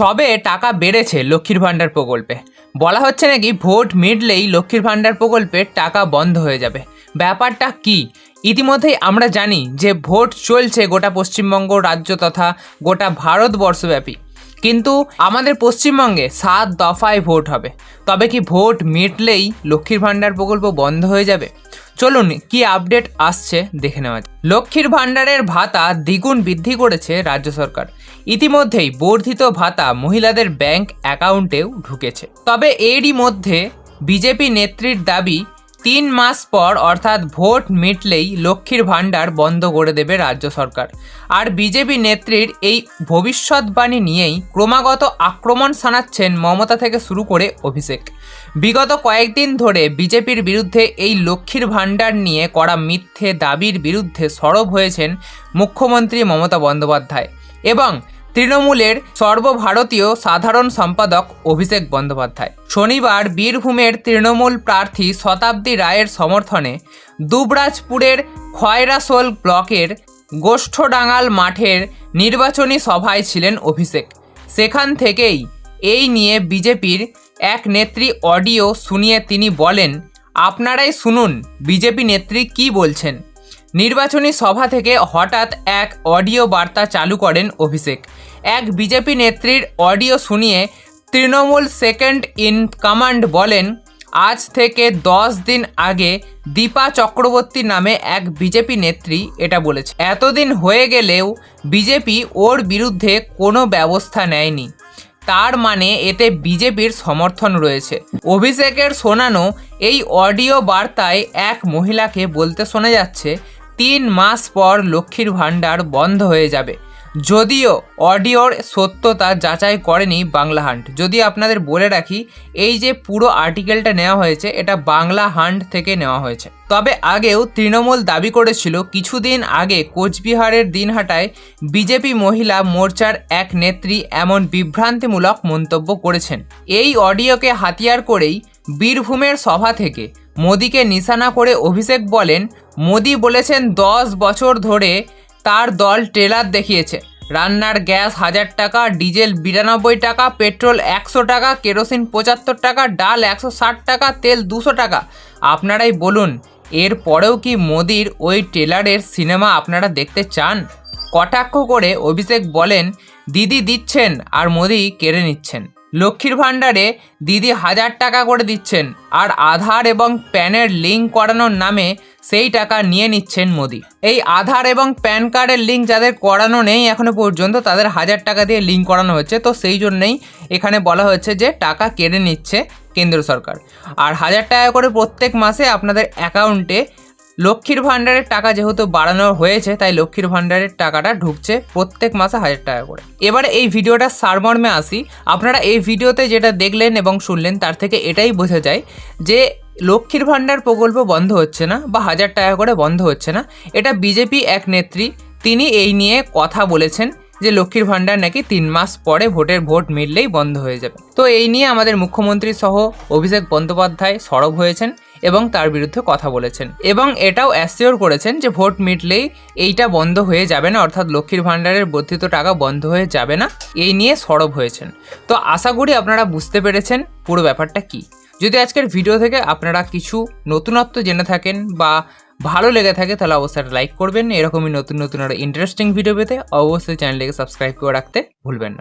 সবে টাকা বেড়েছে লক্ষ্মীর ভাণ্ডার প্রকল্পে। বলা হচ্ছে নাকি ভোট মিটলেই লক্ষ্মীর ভাণ্ডার প্রকল্পের টাকা বন্ধ হয়ে যাবে। ব্যাপারটা কি? ইতিমধ্যেই আমরা জানি যে ভোট চলছে গোটা পশ্চিমবঙ্গ রাজ্য তথা গোটা ভারতবর্ষব্যাপী। কিন্তু আমাদের পশ্চিমবঙ্গে সাত দফায় ভোট হবে। তবে কি ভোট মিটলেই লক্ষ্মীর ভাণ্ডার প্রকল্প বন্ধ হয়ে যাবে? চলুন কি আপডেট আসছে দেখে নেওয়া যায় লক্ষ্মীর ভাণ্ডারের ভাতা দ্বিগুণ বৃদ্ধি করেছে রাজ্য সরকার। ইতিমধ্যেই বর্ধিত ভাতা মহিলাদের ব্যাংক অ্যাকাউন্টেও ঢুকেছে। তবে এরই মধ্যে বিজেপি নেত্রীর দাবি তিন মাস পর অর্থাৎ ভোট মিটলেই লক্ষ্মীর ভাণ্ডার বন্ধ করে দেবে রাজ্য সরকার। আর বিজেপি নেত্রীর এই ভবিষ্যৎবাণী নিয়েই ক্রমাগত আক্রমণ শানাচ্ছেন মমতা থেকে শুরু করে অভিষেক। বিগত কয়েকদিন ধরে বিজেপির বিরুদ্ধে এই লক্ষ্মীর ভাণ্ডার নিয়ে করা মিথ্যে দাবির বিরুদ্ধে সরব হয়েছেন মুখ্যমন্ত্রী মমতা বন্দ্যোপাধ্যায়। এবং তৃণমূলের সর্বভারতীয় সাধারণ সম্পাদক অভিষেক বন্দ্যোপাধ্যায়। শনিবার বীরভূমের তৃণমূল প্রার্থী শতাব্দী রায়ের সমর্থনে দুবরাজপুরের খয়রাসোল ব্লকের গোষ্ঠডাঙ্গাল মাঠের নির্বাচনী সভায় ছিলেন অভিষেক। সেখান থেকেই এই নিয়ে বিজেপির এক নেত্রী অডিও শুনিয়ে তিনি বলেন, আপনারাই শুনুন, বিজেপি নেত্রী কি বলছেন? নির্বাচনী সভা থেকে হঠাৎ এক অডিও বার্তা চালু করেন অভিষেক। এক বিজেপি নেত্রীর অডিও শুনিয়ে তৃণমূল সেকেন্ড ইন কমান্ড বলেন, আজ থেকে দশ দিন আগে দীপা চক্রবর্তী নামে এক বিজেপি নেত্রী এটা বলেছে। এতদিন হয়ে গেলেও বিজেপি ওর বিরুদ্ধে কোনো ব্যবস্থা নেয়নি। তার মানে এতে বিজেপির সমর্থন রয়েছে। অভিষেকের শোনানো এই অডিও বার্তায় এক মহিলাকে বলতে শোনা যাচ্ছে তিন মাস পর লক্ষ্মীর ভাণ্ডার বন্ধ হয়ে যাবে। যদিও অডিওর সত্যতা যাচাই করেনি বাংলা হান্ট। যদি আপনাদের বলে রাখি, এই যে পুরো আর্টিকেলটা নেওয়া হয়েছে, এটা বাংলা হান্ট থেকে নেওয়া হয়েছে। তবে আগেও তৃণমূল দাবি করেছিল, কিছুদিন আগে কোচবিহারের দিনহাটায় বিজেপি মহিলা মোর্চার এক নেত্রী এমন বিভ্রান্তিমূলক মন্তব্য করেছেন। এই অডিওকে হাতিয়ার করেই বীরভূমের সভা থেকে মোদিকে নিশানা করে অভিষেক বলেন, মোদি বলেছেন দশ বছর ধরে তার দল ট্রেলার দেখিয়েছে। রান্নার গ্যাস হাজার টাকা, ডিজেল বিরানব্বই টাকা, পেট্রোল একশো টাকা, কেরোসিন পঁচাত্তর টাকা, ডাল একশো ষাট টাকা, তেল দুশো টাকা। আপনারাই বলুন, এর পরেও কি মোদির ওই ট্রেলারের সিনেমা আপনারা দেখতে চান? কটাক্ষ করে অভিষেক বলেন, দিদি দিচ্ছেন আর মোদি কেড়ে নিচ্ছেন। লক্ষ্মীর ভাণ্ডারে দিদি হাজার টাকা করে দিচ্ছেন আর আধার এবং প্যানের লিঙ্ক করানোর নামে সেই টাকা নিয়ে নিচ্ছেন মোদি। এই আধার এবং প্যান কার্ডের লিঙ্ক যাদের করানো নেই এখনও পর্যন্ত তাদের হাজার টাকা দিয়ে লিঙ্ক করানো হচ্ছে। তো সেই জন্যই এখানে বলা হচ্ছে যে টাকা কেড়ে নিচ্ছে কেন্দ্র সরকার। আর হাজার টাকা করে প্রত্যেক মাসে আপনাদের অ্যাকাউন্টে লক্ষ্মীর ভাণ্ডারের টাকা যেহেতু বাড়ানো হয়েছে, তাই লক্ষ্মীর ভাণ্ডারের টাকাটা ঢুকছে প্রত্যেক মাসে হাজার টাকা করে। এবারে এই ভিডিওটা সারমর্মে আসি। আপনারা এই ভিডিওতে যেটা দেখলেন এবং শুনলেন, তার থেকে এটাই বোঝা যায় যে লক্ষ্মীর ভাণ্ডার প্রকল্প বন্ধ হচ্ছে না বা হাজার টাকা করে বন্ধ হচ্ছে না। এটা বিজেপি এক নেত্রী, তিনি এই নিয়ে কথা বলেছেন যে লক্ষ্মীর ভাণ্ডার নাকি তিন মাস পরে ভোটের ভোট মিললেই বন্ধ হয়ে যাবে। তো এই নিয়ে আমাদের মুখ্যমন্ত্রী সহ অভিষেক বন্দ্যোপাধ্যায় সরব হয়েছেন। এবং তার বিরুদ্ধে কথা বলেছেন। এবং এটাও অ্যাসিওর করেছেন যে ভোট মিটলেই এইটা বন্ধ হয়ে যাবে না, অর্থাৎ লক্ষ্মীর ভাণ্ডারের বর্ধিত টাকা বন্ধ হয়ে যাবে না। এই নিয়ে সরব হয়েছেন। তো আশা করি আপনারা বুঝতে পেরেছেন পুরো ব্যাপারটা কি। যদি আজকের ভিডিও থেকে আপনারা কিছু নতুনত্ব জেনে থাকেন বা ভালো লেগে থাকে, তাহলে অবশ্যই লাইক করবেন। এরকমই নতুন নতুন আরও ইন্টারেস্টিং ভিডিও পেতে অবশ্যই চ্যানেলটিকে সাবস্ক্রাইব করে রাখতে ভুলবেন না।